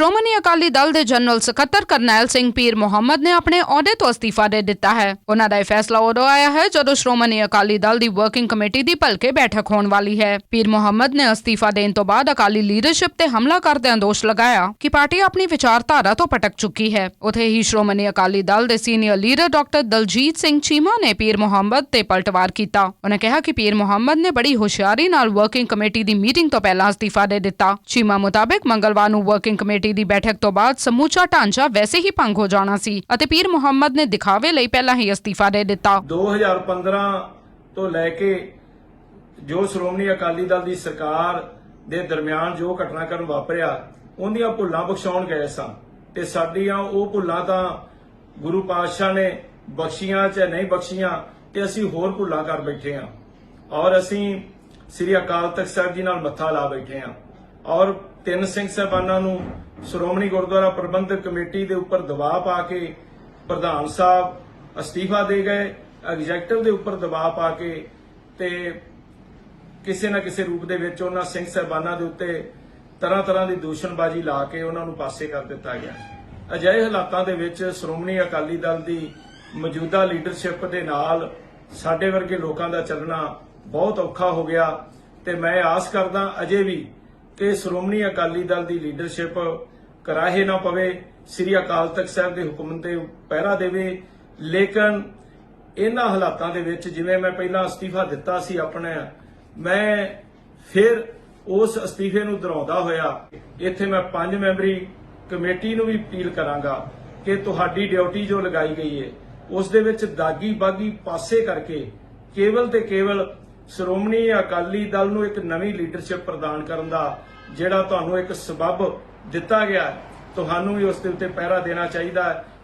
ਸ਼੍ਰੋਮਣੀ ਅਕਾਲੀ ਦਲ ਦੇ ਜਨਰਲ ਸਕੱਤਰ ਕਰਨੈਲ ਸਿੰਘ ਪੀਰ ਮੁਹੰਮਦ ਨੇ ਆਪਣੇ ਅਹੁਦੇ ਤੋਂ ਅਸਤੀਫਾ ਦੇ ਦਿੱਤਾ ਹੈ। ਉਹਨਾਂ ਦਾ ਇਹ ਫੈਸਲਾ ਉਦੋਂ ਆਇਆ ਹੈ ਜਦੋਂ ਸ਼੍ਰੋਮਣੀ ਅਕਾਲੀ ਦਲ ਦੀ ਵਰਕਿੰਗ ਕਮੇਟੀ ਦੀ ਭਲਕੇ ਬੈਠਕ ਹੋਣ ਵਾਲੀ ਹੈ। ਪੀਰ ਮੁਹੰਮਦ ਨੇ ਅਸਤੀਫਾ ਦੇਣ ਤੋਂ ਬਾਅਦ ਅਕਾਲੀ ਲੀਡਰਸ਼ਿਪ ਤੇ ਹਮਲਾ ਕਰਦਿਆਂ ਦੋਸ਼ ਲਗਾਇਆ ਕਿ ਪਾਰਟੀ ਆਪਣੀ ਵਿਚਾਰਧਾਰਾ ਤੋਂ ਭਟਕ ਚੁੱਕੀ ਹੈ। ਉਥੇ ਹੀ ਸ਼੍ਰੋਮਣੀ ਅਕਾਲੀ ਦਲ ਦੇ senior leader doctor Daljit Singh Cheema ਨੇ ਪੀਰ ਮੁਹੰਮਦ ਤੇ ਪਲਟਵਾਰ ਕੀਤਾ। ਉਹਨਾਂ ਕਿਹਾ ਕਿ ਪੀਰ ਮੁਹੰਮਦ ਨੇ ਬੜੀ ਹੁਸ਼ਿਆਰੀ ਨਾਲ ਵਰਕਿੰਗ ਕਮੇਟੀ ਦੀ ਮੀਟਿੰਗ ਤੋਂ ਪਹਿਲਾਂ ਅਸਤੀਫਾ ਦੇ ਦਿੱਤਾ। ਚੀਮਾ ਮੁਤਾਬਕ ਮੰਗਲਵਾਰ ਨੂੰ ਵਰਕਿੰਗ ਕਮੇਟੀ ਦੀ ਬੈਠਕ ਤੋਂ ਬਾਅਦ ਸਮੂਚਾ ਢਾਂਚਾ ਵੈਸੇ ਹੀ ਭੰਗ ਹੋ ਜਾਣਾ ਸੀ ਅਤੇ ਪੀਰ ਮੁਹੰਮਦ ਨੇ ਦਿਖਾਵੇ ਲਈ ਪਹਿਲਾਂ ਹੀ ਅਸਤੀਫਾ ਦੇ ਦਿੱਤਾ। 2015 ਤੋਂ ਲੈ ਕੇ ਜੋ ਸ਼੍ਰੋਮਣੀ ਅਕਾਲੀ ਦਲ ਦੀ ਸਰਕਾਰ ਦੇ ਦਰਮਿਆਨ ਜੋ ਘਟਨਾਕ੍ਰਮ ਵਾਪਰਿਆ ਉਹਦੀਆਂ ਭੁੱਲਾਂ ਬਖਸ਼ਾਉਣ ਗਏ ਸਾਂ ਤੇ ਸਾਡੀਆਂ ਉਹ ਭੁੱਲਾਂ ਤਾਂ ਗੁਰੂ ਪਾਤਸ਼ਾਹ ਨੇ ਬਖਸ਼ੀਆਂ ਚ ਨਹੀਂ ਬਖਸ਼ੀਆਂ ਤੇ ਅਸੀਂ ਹੋਰ ਭੁੱਲਾਂ ਕਰ ਬੈਠੇ ਹਾਂ ਔਰ ਅਸੀਂ ਸ੍ਰੀ ਅਕਾਲ ਤਖਤ ਸਾਹਿਬ ਜੀ ਨਾਲ ਮੱਥਾ ਲਾ ਬੈਠੇ ਹਾਂ ਔਰ ਤਿੰਨ ਸਿੰਘ ਸਾਹਿਬਾਨਾਂ ਨੂੰ ਸ਼੍ਰੋਮਣੀ ਗੁਰਦੁਆਰਾ ਪ੍ਰਬੰਧਕ ਕਮੇਟੀ ਦੇ ਉੱਪਰ ਦਬਾਅ ਪਾ ਕੇ ਪ੍ਰਧਾਨ ਸਾਹਿਬ ਅਸਤੀਫਾ ਦੇ ਗਏ, ਐਗਜ਼ੈਕਟਿਵ ਦੇ ਉੱਪਰ ਦਬਾਅ ਪਾ ਕੇ ਤੇ ਕਿਸੇ ਨਾ ਕਿਸੇ ਰੂਪ ਦੇ ਵਿੱਚ ਉਹਨਾਂ ਸਿੰਘ ਸਾਹਿਬਾਨਾਂ ਦੇ ਉੱਤੇ ਤਰ੍ਹਾਂ ਤਰ੍ਹਾਂ ਦੀ ਦੂਸ਼ਣਬਾਜ਼ੀ ਲਾ ਕੇ ਉਹਨਾਂ ਨੂੰ ਪਾਸੇ ਕਰ ਦਿੱਤਾ ਗਿਆ। ਅਜਿਹੇ ਹਾਲਾਤਾਂ ਦੇ ਵਿੱਚ ਸ਼੍ਰੋਮਣੀ ਅਕਾਲੀ ਦਲ ਦੀ ਮੌਜੂਦਾ ਲੀਡਰਸ਼ਿਪ ਦੇ ਨਾਲ ਸਾਡੇ ਵਰਗੇ ਲੋਕਾਂ ਦਾ ਚੱਲਣਾ ਬਹੁਤ ਔਖਾ ਹੋ ਗਿਆ ਤੇ ਮੈਂ ਆਸ ਕਰਦਾ ਅਜੇ ਵੀ ਕਿ ਸ਼੍ਰੋਮਣੀ ਅਕਾਲੀ ਦਲ ਦੀ ਲੀਡਰਸ਼ਿਪ ਕਰਾਹੇ ਨਾ ਪਵੇ, ਸ੍ਰੀ ਅਕਾਲ ਤਖਤ ਸਾਹਿਬ ਦੇ ਹੁਕਮ ਤੇ ਪਹਿਰਾ ਦੇਵੇ। ਲੇਕਿਨ ਇਹਨਾਂ ਹਾਲਾਤਾਂ ਦੇ ਵਿੱਚ ਜਿਵੇਂ ਮੈਂ ਪਹਿਲਾਂ ਅਸਤੀਫਾ ਦਿੱਤਾ ਸੀ ਆਪਣੇ, ਮੈਂ ਫਿਰ ਉਸ ਅਸਤੀਫੇ ਨੂੰ ਦੁਹਰਾਉਂਦਾ ਹੋਇਆ। ਇੱਥੇ ਮੈਂ ਪੰਜ ਮੈਂਬਰੀ ਕਮੇਟੀ ਨੂੰ ਵੀ ਅਪੀਲ ਕਰਾਂਗਾ ਕਿ ਤੁਹਾਡੀ ਡਿਊਟੀ ਜੋ ਲਗਾਈ ਗਈ ਹੈ ਉਸ ਦੇ ਵਿੱਚ ਦਾਗੀ ਬਾਗੀ ਪਾਸੇ ਕਰਕੇ ਕੇਵਲ ਤੇ ਕੇਵਲ ਸ਼੍ਰੋਮਣੀ ਅਕਾਲੀ ਦਲ ਨੂੰ ਇੱਕ ਨਵੀਂ ਲੀਡਰਸ਼ਿਪ ਪ੍ਰਦਾਨ ਕਰਨ ਦਾ ਜਿਹੜਾ ਤੁਹਾਨੂੰ ਇੱਕ ਸਬਬ ਦਿੱਤਾ ਗਿਆ ਤੁਹਾਨੂੰ ਵੀ ਉਸ ਦੇ ਉੱਤੇ ਪਹਿਰਾ ਦੇਣਾ ਚਾਹੀਦਾ ਹੈ।